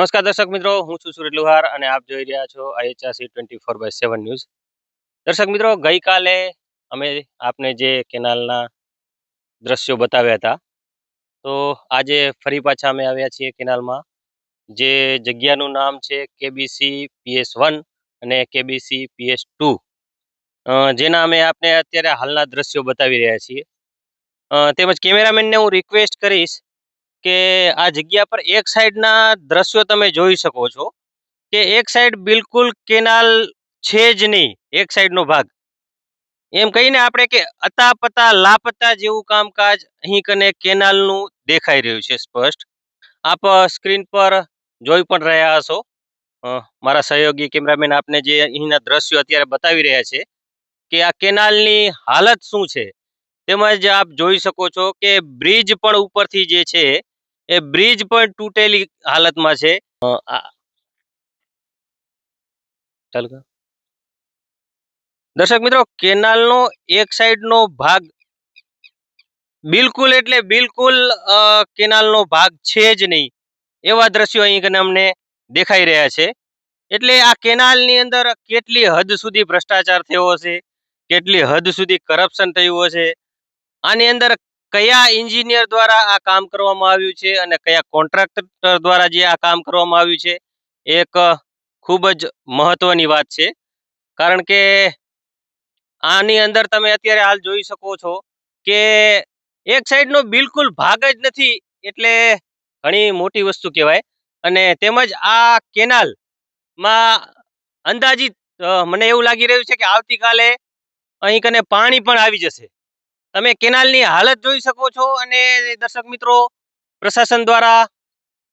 નમસ્કાર દર્શક મિત્રો, હું છું સુરજ લુહાર અને આપ જોઈ રહ્યા છો IHRC twenty four by seven news દર્શક મિત્રો, ગઈકાલે અમે આપને જે કેનાલના દ્રશ્યો બતાવ્યા હતા, તો આજે ફરી પાછા અમે આવ્યા છીએ કેનાલમાં. જે જગ્યાનું નામ છે કેબીસી પીએસ વન અને કેબીસી પીએસ ટુ. જેના અમે આપને અત્યારે હાલના દ્રશ્યો બતાવી રહ્યા છીએ. તેમજ કેમેરામેનને હું રિક્વેસ્ટ કરીશ કે આ જગ્યા પર એક સાઈડના દ્રશ્યો તમે જોઈ શકો છો કે એક સાઈડ બિલકુલ કેનાલ છે જ નહીં, એક સાઈડનો ભાગ. એમ કહીને આપણે કે અતા પતા લાપતા જેવું કામકાજ અહીં કને કેનાલનું દેખાઈ રહ્યું છે સ્પષ્ટ. આપ સ્ક્રીન પર જોઈ પણ રહ્યા હશો. મારા સહયોગી કેમેરામેન આપને જે અહીંના દ્રશ્યો અત્યારે બતાવી રહ્યા છે કે આ કેનાલની હાલત શું છે? તેમજ આપ જોઈ શકો છો કે બ્રિજ પણ ઉપરથી જે છે એ બ્રિજ પણ તૂટેલી હાલતમાં છે. દર્શક મિત્રો, કેનાલનો એક સાઈડનો ભાગ બિલકુલ એટલે બિલકુલ કેનાલનો ભાગ છે જ નહીં. એવા દ્રશ્યો અહીં અમને દેખાઈ રહ્યા છે. એટલે આ કેનાલની અંદર કેટલી હદ સુધી ભ્રષ્ટાચાર થયો હશે, કેટલી હદ સુધી કરપ્શન થયું હશે, આની અંદર કયા એન્જિનિયર દ્વારા આ કામ કરવામાં આવ્યું છે અને કયા કોન્ટ્રાક્ટર દ્વારા જે આ કામ કરવામાં આવ્યું છે એક ખૂબ જ મહત્વની વાત છે. કારણ કે, આની અંદર તમે અત્યારે હાલ જોઈ શકો છો કે એક સાઈડનો બિલકુલ ભાગ જ નથી, એટલે ઘણી મોટી વસ્તુ કહેવાય. અને તેમજ આ કેનાલમાં અંદાજિત મને એવું લાગી રહ્યું છે કે આવતીકાલે અહીં કને પાણી પણ આવી જશે. તમે કેનાલની હાલત જોઈ શકો છો અને દર્શક મિત્રો, પ્રશાસન દ્વારા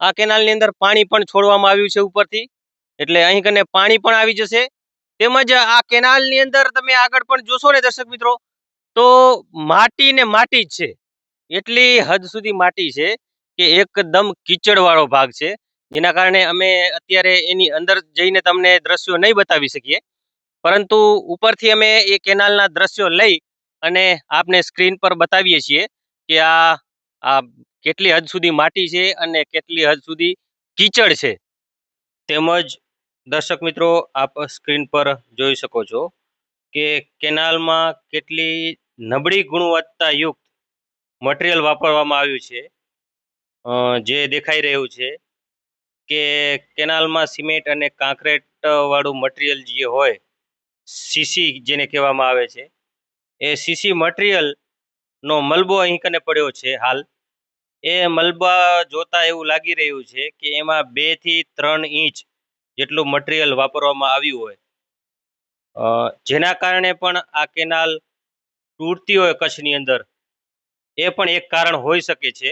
આ કેનાલની અંદર પાણી પણ છોડવામાં આવ્યું છે ઉપરથી. એટલે અહીં કને પાણી પણ આવી જશે. તેમજ આ કેનાલની અંદર તમે આગળ પણ જોશો ને દર્શક મિત્રો, તો માટી ને માટી જ છે. એટલી હદ સુધી માટી છે કે એકદમ કીચડવાળો ભાગ છે. જેના કારણે અમે અત્યારે એની અંદર જઈને તમને દ્રશ્યો નહીં બતાવી શકીએ. પરંતુ ઉપરથી અમે એ કેનાલના દ્રશ્યો લઈ અને આપને સ્ક્રીન પર બતાવીએ છીએ કે આ કેટલી હદ સુધી માટી છે અને કેટલી હદ સુધી કીચડ છે. તેમજ દર્શક મિત્રો, આપ સ્ક્રીન પર જોઈ શકો છો કે કેનાલમાં કેટલી નબળી ગુણવત્તાયુક્ત મટીરિયલ વાપરવામાં આવ્યું છે. જે દેખાઈ રહ્યું છે કે કેનાલમાં સિમેન્ટ અને કાંકરેટવાળું મટીરિયલ જે હોય, સીસી જેને કહેવામાં આવે છે એ સીસી મટીરિયલનો મલબો અહીં કને પડ્યો છે હાલ. એ મલબા જોતા એવું લાગી રહ્યું છે કે એમાં બેથી ત્રણ ઇંચ જેટલું મટીરિયલ વાપરવામાં આવ્યું હોય. જેના કારણે પણ આ કેનાલ તૂટતી હોય કચ્છની અંદર. એ પણ એક કારણ હોઈ શકે છે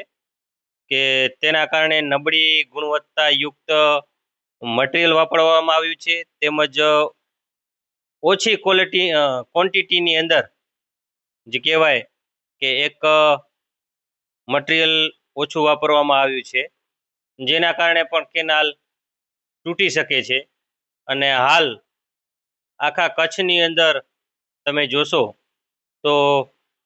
કે તેના કારણે નબળી ગુણવત્તાયુક્ત મટીરિયલ વાપરવામાં આવ્યું છે તેમજ ઓછી ક્વોલિટી ક્વોન્ટિટીની અંદર જે કહેવાય કે એક મટીરિયલ ઓછું વાપરવામાં આવ્યું છે. જેના કારણે પણ કેનાલ તૂટી શકે છે. અને હાલ આખા કચ્છની અંદર તમે જોશો તો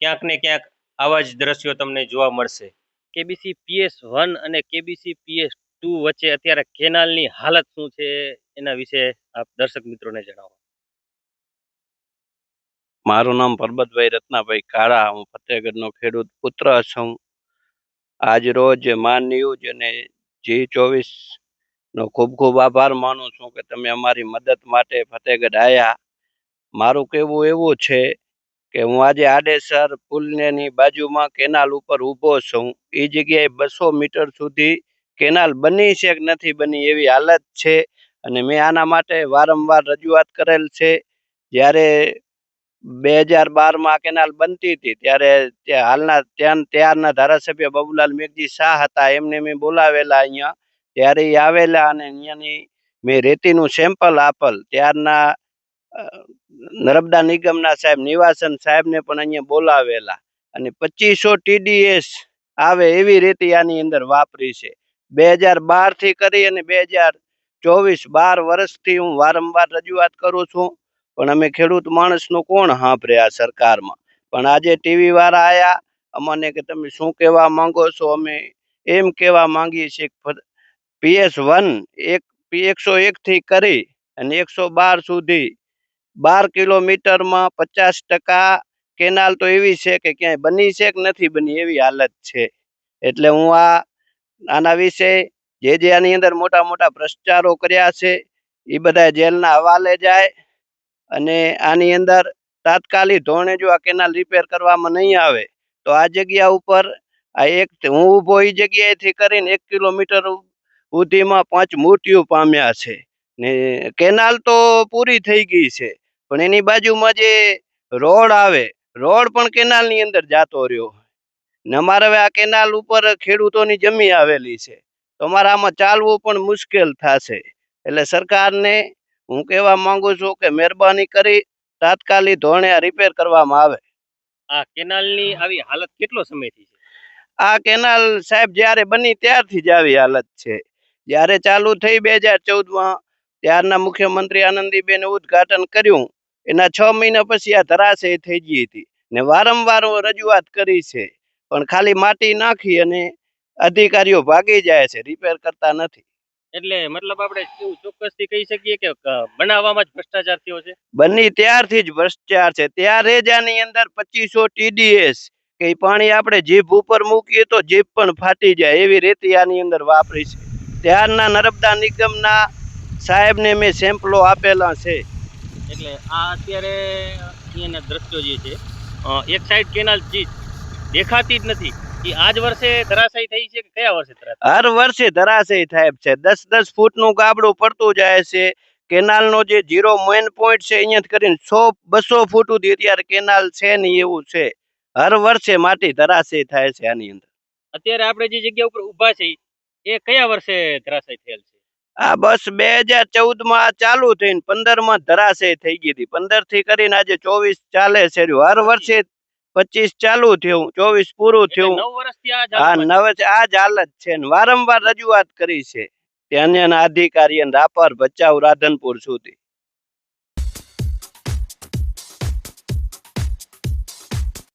ક્યાંક ને ક્યાંક આવા જ દ્રશ્યો તમને જોવા મળશે. કેબીસી પીએસ વન અને કેબીસી પીએસ ટુ વચ્ચે અત્યારે કેનાલની હાલત શું છે એના વિશે આપ દર્શક મિત્રોને જણાવો. મારું નામ પરબતભાઈ રત્નાભાઈ કાળા, હું ફતેહગઢનો ખેડૂત પુત્ર છું. આજ રોજ માન ન્યૂઝ અને જી ચોવીસ નો ખૂબ ખૂબ આભાર માનું છું કે તમે અમારી મદદ માટે ફતેહગઢ આવ્યા મારું કહેવું એવું છે કે હું આજે આડેસર પુલની બાજુમાં કેનાલ ઉપર ઊભો છું. એ જગ્યાએ બસો મીટર સુધી કેનાલ બની છે કે નથી બની એવી હાલત છે અને મેં આના માટે વારંવાર રજૂઆત કરેલ છે. જ્યારે બે હજાર બારમાં કેનાલ બનતી હતી, ત્યારે હાલના ત્યાં, ત્યારના ધારાસભ્ય બાબુલાલ મેઘજી શાહ હતા, એમને મેં બોલાવેલા અહીંયા. ત્યારે આવેલા અને અહીંયાની મેં રેતીનું સેમ્પલ આપેલ. ત્યારના નર્મદા નિગમના સાહેબ, નિવાસન સાહેબને પણ અહીંયા બોલાવેલા. અને પચીસો ટીડીએસ આવે એવી રેતી આની અંદર વાપરી છે. બે હજાર બારથી કરી અને બે હજાર ચોવીસ બાર વર્ષથી હું વારંવાર રજૂઆત કરું છું. પણ અમે ખેડૂત માણસનું કોણ સાંભળે આ સરકારમાં? પણ આજે ટીવી વાળા આવ્યા અમને કે તમે શું કહેવા માંગો છો? અમે એમ કહેવા માંગીએ છીએ પીએસ વન એક એકસો એકથી કરી અને એકસો બાર સુધી. બાર કિલોમીટરમાં પચાસ ટકા કેનાલ તો એવી છે કે ક્યાંય બની છે કે નથી બની એવી હાલત છે. એટલે હું આ, આના વિશે જે જે આની અંદર મોટા મોટા ભ્રષ્ટાચારો કર્યા છે એ બધા જેલના હવાલે જાય. અને આની અંદર તાત્કાલિક ધોરણે જો આ કેનાલ રિપેર કરવામાં નહીં આવે, તો આ જગ્યા ઉપર આ એક હું ઊભો એ જગ્યાએથી કરીને એક કિલોમીટર સુધીમાં પાંચ મૃત્યુ પામ્યા છે. ને કેનાલ તો પૂરી થઈ ગઈ છે, પણ એની બાજુમાં જે રોડ આવે, રોડ પણ કેનાલની અંદર જાતો રહ્યો ને અમારે હવે આ કેનાલ ઉપર ખેડૂતોની જમી આવેલી છે. તો અમારે આમાં ચાલવું પણ મુશ્કેલ થશે. એટલે સરકારને હું કહેવા માંગુ છું કે મહેરબાની કરી તાત્કાલિક ધોરણે આ રિપેર કરવામાં આવે. આ કેનાલની આવી હાલત કેટલો સમયથી છે? આ કેનાલ સાહેબ જ્યારે બની ત્યારથી જ આવી હાલત છે. જ્યારે ચાલુ થઈ બે હજાર ચૌદમાં ત્યારના મુખ્યમંત્રી આનંદીબેને ઉદ્ઘાટન કર્યું. એના છ મહિના પછી આ ધરાશય થઈ ગઈ હતી ને વારંવાર રજૂઆત કરી છે. પણ ખાલી માટી નાખી અને અધિકારીઓ ભાગી જાય છે રિપેર કરતા નથી. એટલે મતલબ આપણે એવું ચોક્કસથી કહી શકીએ કે બનાવવામાં જ ભ્રષ્ટાચાર થયો છે? બની ત્યારથી જ ભ્રષ્ટાચાર છે. ત્યારે જ આની અંદર પચીસો ટીડીએસ કે પાણી આપણે જીભ ઉપર મૂકીએ તો જીભ પણ ફાટી જાય એવી રેતી આની અંદર વાપરી છે. ત્યારના નર્મદા નિગમના સાહેબને મેં સેમ્પલો આપેલા છે. એટલે આ અત્યારે અહીંયાના દ્રશ્યો જે છે એક સાઈડ કેનાલ ચીજ દેખાતી જ નથી. આજ વર્ષે ધરાશાયી થઈ છે કે કયા વર્ષે હર વર્ષે ધરાશય થાય છે. દસ દસ ફૂટનું ગાબડું પડતું જાય છે. કેનાલનો જે ઝીરો મેન પોઈન્ટ છે અહીંયા કરીને સો બસો ફૂટ સુધી અત્યારે કેનાલ છે નહીં એવું છે. હર વર્ષે માટી ધરાશય થાય છે આની અંદર. અત્યારે આપણે જે જગ્યા ઉપર ઊભા છે એ કયા વર્ષે ધરાશાયી થયેલ છે? આ બસ બે હજાર ચૌદમાં ચાલુ થઈને પંદરમાં ધરાશય થઈ ગઈ હતી. પંદરથી કરીને આજે ચોવીસ ચાલે છે. હર વર્ષે પચીસ ચાલુ થયું ચોવીસ પૂરું થયું. હા. નવે આ જ હાલત છે ને. વારંવાર રજૂઆત કરી છે. ત્યાંના અધિકારી રાપર ભચાઉ રાધનપુર સુધી.